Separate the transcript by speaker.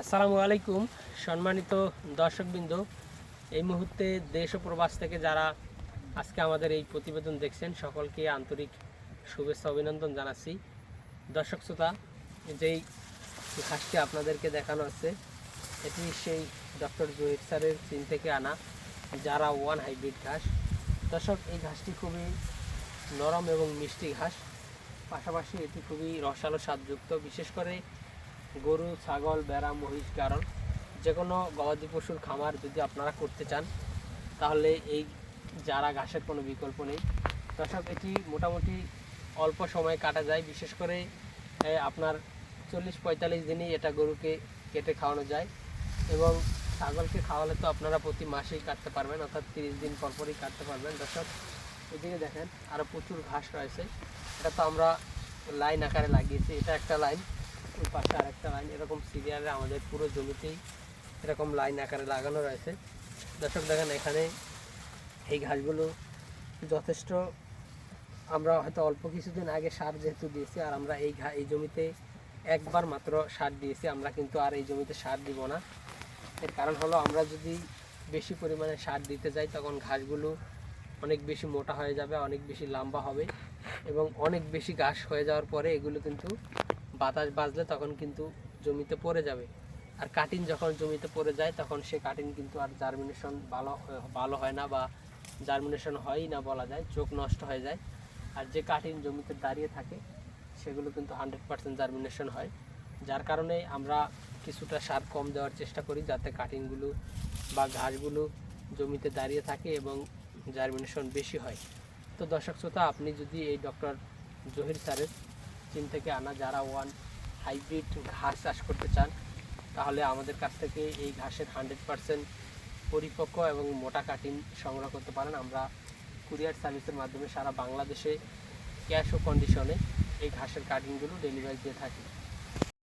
Speaker 1: আসসালামু আলাইকুম, সম্মানিত দর্শকবৃন্দ। এই মুহূর্তে দেশ ও প্রবাস থেকে যারা আজকে আমাদের এই প্রতিবেদন দেখছেন, সকলকে আন্তরিক শুভেচ্ছা, অভিনন্দন জানাচ্ছি। দর্শক শ্রোতা, যেই ঘাসটি আপনাদেরকে দেখানো আছে, এটি সেই ডক্টর জহির স্যারের চীন থেকে আনা যারা ওয়ান হাইব্রিড ঘাস। দর্শক, এই ঘাসটি খুবই নরম এবং মিষ্টি ঘাস। পাশাপাশি এটি খুবই রসালো স্বাদযুক্ত। বিশেষ করে গরু, ছাগল বেড়া মহিষ কারণ যে কোনো গবাদি পশুর খামার যদি আপনারা করতে চান, তাহলে এই যারা ঘাসের কোনো বিকল্প নেই। দর্শক, এটি মোটামুটি অল্প সময় কাটা যায়। বিশেষ করে আপনার চল্লিশ, পঁয়তাল্লিশ দিনেই এটা গরুকে কেটে খাওয়ানো যায় এবং ছাগলকে খাওয়ালে তো আপনারা প্রতি মাসেই কাটতে পারবেন, অর্থাৎ তিরিশ দিন পর পরই কাটতে পারবেন। দর্শক, এদিকে দেখেন আরও প্রচুর ঘাস রয়েছে। এটা তো আমরা লাইন আকারে লাগিয়েছি। এটা একটা লাইন। ওই পাশে আরেকটা লাইন এরকম সিরিয়ালে আমাদের পুরো জমিতেই এরকম লাইন আকারে লাগানো রয়েছে। দর্শক, দেখেন এখানে এই ঘাসগুলো যথেষ্ট, আমরা হয়তো অল্প কিছুদিন আগে সার যেহেতু দিয়েছি, আর আমরা এই ঘা এই জমিতে একবার মাত্র সার দিয়েছি, আমরা কিন্তু আর এই জমিতে সার দিব না। এর কারণ হলো আমরা যদি বেশি পরিমাণে সার দিতে যাই, তখন ঘাসগুলো অনেক বেশি মোটা হয়ে যাবে, অনেক বেশি লম্বা হবে এবং অনেক বেশি ঘাস হয়ে যাওয়ার পরে এগুলো কিন্তু বাতাস বাজলে তখন কিন্তু জমিতে পড়ে যাবে। আর কাটিং যখন জমিতে পড়ে যায়, তখন সে কাটিং কিন্তু আর জার্মিনেশন ভালো ভালো হয় না বা জার্মিনেশন হয়ই না বলা যায়, চোখ নষ্ট হয়ে যায়। আর যে কাটিং জমিতে দাঁড়িয়ে থাকে, সেগুলো কিন্তু হান্ড্রেড পার্সেন্ট জার্মিনেশন হয়। যার কারণে আমরা কিছুটা সার কম দেওয়ার চেষ্টা করি, যাতে কাটিংগুলো বা ঘাসগুলো জমিতে দাঁড়িয়ে থাকে এবং জার্মিনেশন বেশি হয়। তো দর্শক শ্রোতা, আপনি যদি এই ডক্টর জহির স্যারের চীন থেকে আনা যারা ওয়ান হাইব্রিড ঘাস চাষ করতে চান, তাহলে আমাদের কাছ থেকে এই ঘাসের হান্ড্রেড পারসেন্ট পরিপক্ক এবং মোটা কাটিং সংগ্রহ করতে পারেন। আমরা কুরিয়ার সার্ভিসের মাধ্যমে সারা বাংলাদেশে ক্যাশ ও কন্ডিশনে এই ঘাসের কাটিংগুলো ডেলিভারি দিয়ে থাকি।